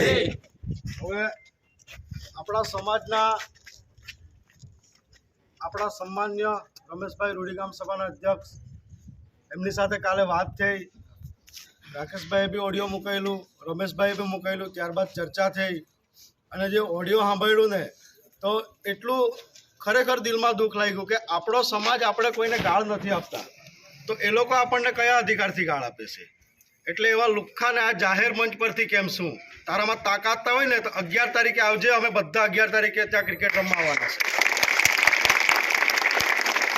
હવે આપણા સમાજના આપણા સન્માન્ય રમેશભાઈ રૂડીગામ સભાના અધ્યક્ષ, એમની સાથે કાલે વાત થઈ. રાકેશભાઈએ બી ઓડિયો મૂકેલું રમેશભાઈએ બી મૂકેલું ત્યારબાદ ચર્ચા થઈ. અને જે ઓડિયો સાંભળ્યું ને, તો એટલું ખરેખર દિલમાં દુઃખ લાગ્યું કે આપણો સમાજ આપણે કોઈને ગાળ નથી આપતા. તો એ લોકો આપણને કયા અધિકારથી ગાળ આપે છે? એટલે એવા લુખ્ખાને આ જાહેર મંચ પરથી કેમ શું? તારામાં તાકાત હોય ને તો અગિયાર તારીખે આવજે, અમે બધા અગિયાર તારીખે ત્યાં ક્રિકેટ રમવા આવવાના છે.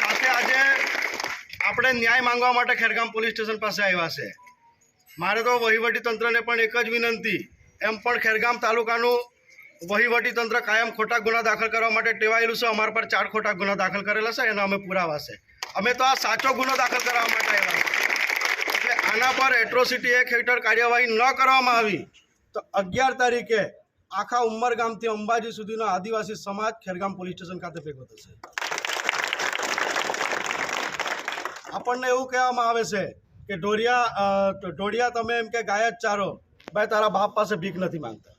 સાથે આજે આપણે ન્યાય માંગવા માટે ખેરગામ પોલીસ સ્ટેશન પાસે આવ્યા છે. મારે તો વહીવટી તંત્રને પણ એક જ વિનંતી, એમ પણ ખેરગામ તાલુકાનું વહીવટી તંત્ર કાયમ ખોટા ગુના દાખલ કરવા માટે ટેવાયેલું છે. અમારા પર ચાર ખોટા ગુના દાખલ કરેલા છે, એના અમે પુરાવા છે. અમે તો આ સાચો ગુનો દાખલ કરવા માટે આવ્યા છીએ આના પર એટ્રોસિટી એક્ટ હેઠળ કાર્યવાહી ન કરવામાં આવી. તો અગિયાર તારીખે આખા ઉમરગામથી અંબાજી સુધીનો આદિવાસી સમાજ ખેરગામ પોલીસ સ્ટેશન ખાતે ભેગો થશે. આપણને એવું કહેવામાં આવે છે કે ઢોરિયા ઢોરિયા તમે એમ કે ગાય જ ચારો, ભાઈ તારા બાપ પાસે ભીખ નથી માંગતા.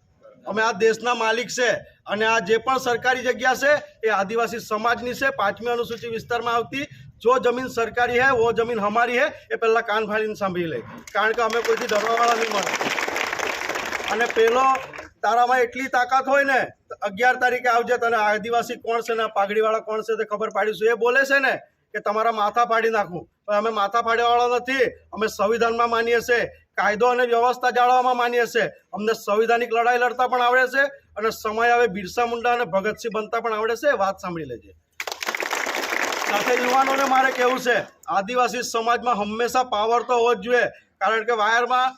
અમે આ દેશના માલિક છે અને આ જે પણ સરકારી જગ્યા છે એ આદિવાસી સમાજની છે, પાંચમી અનુસૂચિ વિસ્તારમાં આવતી જો જમીન સરકારી હે વો જમીન અમારી હે એ પહેલાં કાન ફાડીને સાંભળી લે કારણ કે અમે કોઈથી ડરવાવાળા નહીં મળે અને પેલો તારામાં એટલી તાકાત હોય ને અગિયાર તારીખે આવજે તને આદિવાસી કોણ છે ને પાઘડીવાળા કોણ છે તે ખબર પાડીશું એ બોલે છે ને કે તમારા માથા પાડી નાખું. પણ અમે માથા પાડવાવાળા નથી, અમે સંવિધાનમાં માનીએ છીએ. કાયદો અને વ્યવસ્થા જાળવવામાં માનીએ છીએ. અમને સંવિધાનિક લડાઈ લડતા પણ આવડે છે અને સમય આવે બિરસા મુંડા અને ભગતસિંહ બનતા પણ આવડે છે વાત સાંભળી લેજે. સાથે યુવાનોને મારે કેવું છે, આદિવાસી સમાજમાં હંમેશા પાવર તો હોવો જ જોઈએ. કારણ કે વાયરમાં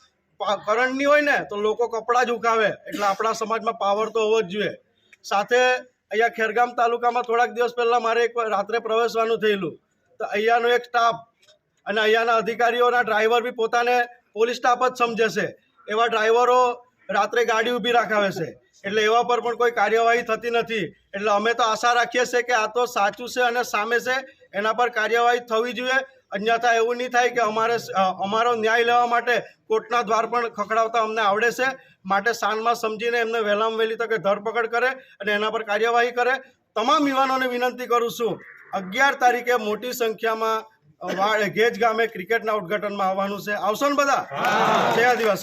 કરંટ નહીં હોય ને, તો લોકો કપડાં જ ઉકાવે એટલે આપણા સમાજમાં પાવર તો હોવો જ જોઈએ. સાથે અહીંયા ખેરગામ તાલુકામાં થોડાક દિવસ પહેલાં મારે એક રાત્રે પ્રવેશવાનું થયેલું. તો અહીંયાનો એક સ્ટાફ અને અહીંયાના અધિકારીઓના ડ્રાઈવર બી પોતાને પોલીસ સ્ટાફ જ સમજે છે. એવા ડ્રાઈવરો રાત્રે ગાડી ઊભી રાખાવે છે. એટલે એવા પર પણ કોઈ કાર્યવાહી થતી નથી. એટલે અમે તો આશા રાખીએ છીએ કે આ તો સાચું છે અને સામે છે એના પર કાર્યવાહી થવી જોઈએ. અન્યથા એવું નહીં થાય કે અમારે અમારો ન્યાય લેવા માટે કોર્ટના દ્વાર પણ ખખડાવતા અમને આવડે છે. માટે શાનમાં સમજીને એમને વહેલામાં વહેલી તકે ધરપકડ કરે અને એના પર કાર્યવાહી કરે. તમામ યુવાનોને વિનંતી કરું છું અગિયાર તારીખે મોટી સંખ્યામાં ગેજ ગામે ક્રિકેટના ઉદ્ઘાટનમાં આવવાનું છે. આવશો ને બધા? જય આદિવાસી.